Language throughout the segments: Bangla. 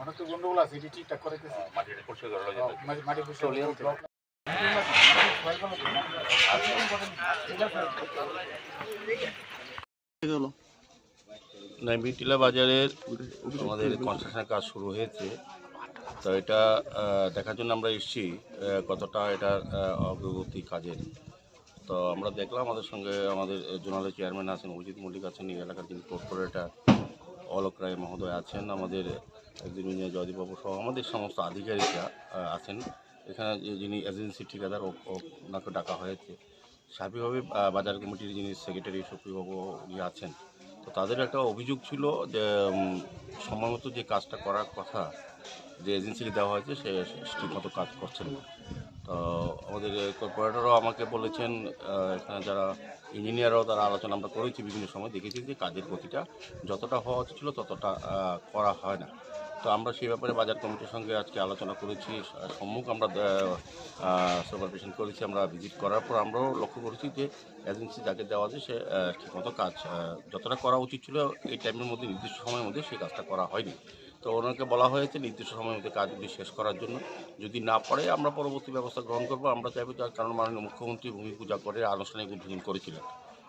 অনেক তো গন্ডগোল আছে এটি ঠিকঠাক করে মাটি মাটি পরিষ্কার ব্লক নাইমিটিলা বাজারের আমাদের কনস্ট্রাকশনের কাজ শুরু হয়েছে। তো এটা দেখার জন্য আমরা এসেছি কতটা আহ, অগ্রগতি কাজের। তো আমরা দেখলাম আমাদের সঙ্গে আমাদের জোনালের চেয়ারম্যান আছেন অজিত মল্লিক আছেন এই এলাকার যিনি কর্পোরেটর অলোক রায় মহোদয় আছেন আমাদের একজন ইঞ্জিনিয়ার জয়দীপবাবু সহ আমাদের সমস্ত আধিকারিকরা আছেন। এখানে যিনি এজেন্সি ঠিকাদার ওনাকে ডাকা হয়েছে। স্বাভাবিকভাবে বাজার কমিটির যিনি সেক্রেটারি সক্রিয়বাবু উনি আছেন। তো তাদের একটা অভিযোগ ছিল যে সময়মতো সময় যে কাজটা করার কথা যে এজেন্সিকে দেওয়া হয়েছে, সে ঠিকমতো কাজ করছে না। তো আমাদের কর্পোরেটরও আমাকে বলেছেন এখানে যারা ইঞ্জিনিয়াররাও তারা আলোচনা আমরা করেছি বিভিন্ন সময়, দেখেছি যে কাজের গতিটা যতটা হওয়া উচিত ছিল ততটা করা হয় না। তো আমরা সেই ব্যাপারে বাজার কমিটির সঙ্গে আজকে আলোচনা করেছি। সম্মুখ আমরা সুপারভিশন করেছি আমরা ভিজিট করার পর আমরাও লক্ষ্য করেছি যে এজেন্সি যাকে দেওয়া আছে সে ঠিকমতো কাজ যতটা করা উচিত ছিল এই টাইমের মধ্যে, নির্দিষ্ট সময়ের মধ্যে সেই কাজটা করা হয়নি। তো ওনাকে বলা হয়েছে নির্দিষ্ট সময়ের মধ্যে কাজগুলি শেষ করার জন্য। যদি না পারে, আমরা পরবর্তী ব্যবস্থা গ্রহণ করব। আমরা চাইব কারণ মাননীয় মুখ্যমন্ত্রী ভূমি পূজা করে আনুষ্ঠানিক উদ্বোধন করেছিলেন।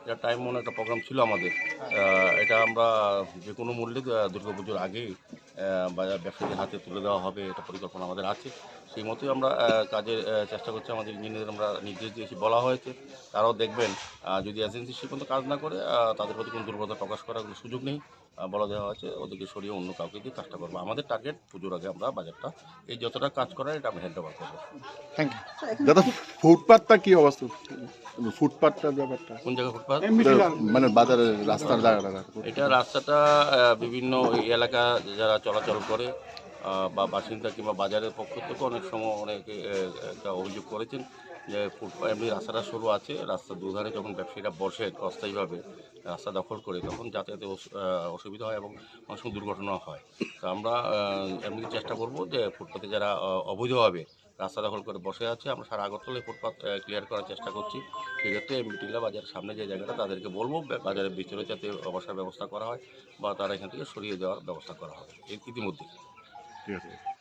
এটা টাইম মনে একটা প্রোগ্রাম ছিল আমাদের। এটা আমরা যে কোনো মূল্যে আহ, দুর্গাপুজোর আগেই ব্যবসায়ীদের হাতে তুলে দেওয়া হবে এটা পরিকল্পনা আমাদের আছে। সেই মতোই আমরা কাজের চেষ্টা করছি আমাদের ইঞ্জিনিয়ার আমরা নির্দেশ দিয়েছি বলা হয়েছে। তারাও দেখবেন যদি এজেন্সি সে পর্যন্ত কাজ না করে তাদের প্রতি কোনো দুর্বলতা প্রকাশ করার কোনো সুযোগ নেই বলা দেওয়া হয়েছে ওদেরকে সরিয়ে অন্য কাউকে দিয়ে কাজটা করব। আমাদের টার্গেট পুজোর আগে আমরা বাজারটা এই যতটা কাজ করার এটা আমরা হ্যান্ড ওভার করব। থ্যাংক ইউ দাদা ফুটপাথটা কী অবস্থা? ফুটপাথটার ব্যাপারটা। কোন জায়গায় ফুটপাথ মানে বাজারের রাস্তার জায়গাটা এটা রাস্তাটা আহ, বিভিন্ন এলাকা যারা চলাচল করে আহ, বা বাসিন্দা কিংবা বাজারের পক্ষ থেকে অনেক সময় অনেকে একটা অভিযোগ করেছেন। যে এমনি রাস্তাটা সরু আছে, রাস্তার দুধারে যখন ব্যবসায়ীরা বসে অস্থায়ীভাবে রাস্তা দখল করে, তখন যাতায়াতে অসুবিধা হয় এবং অনেক সময় দুর্ঘটনা হয়। তো আমরা এমনি চেষ্টা করব যে ফুটপাতে যারা অবৈধভাবে রাস্তা দখল করে বসে আছে, আমরা সারা আগরতলায় ফুটপাত ক্লিয়ার করার চেষ্টা করছি। সেক্ষেত্রে মিটিংলা বাজারের সামনে যে জায়গাটা, তাদেরকে বলব বাজারের ভিতরে যাতে বসার ব্যবস্থা করা হয়, বা তারা এখান থেকে সরিয়ে দেওয়ার ব্যবস্থা করা হবে। এর ইতিমধ্যে। ঠিক আছে।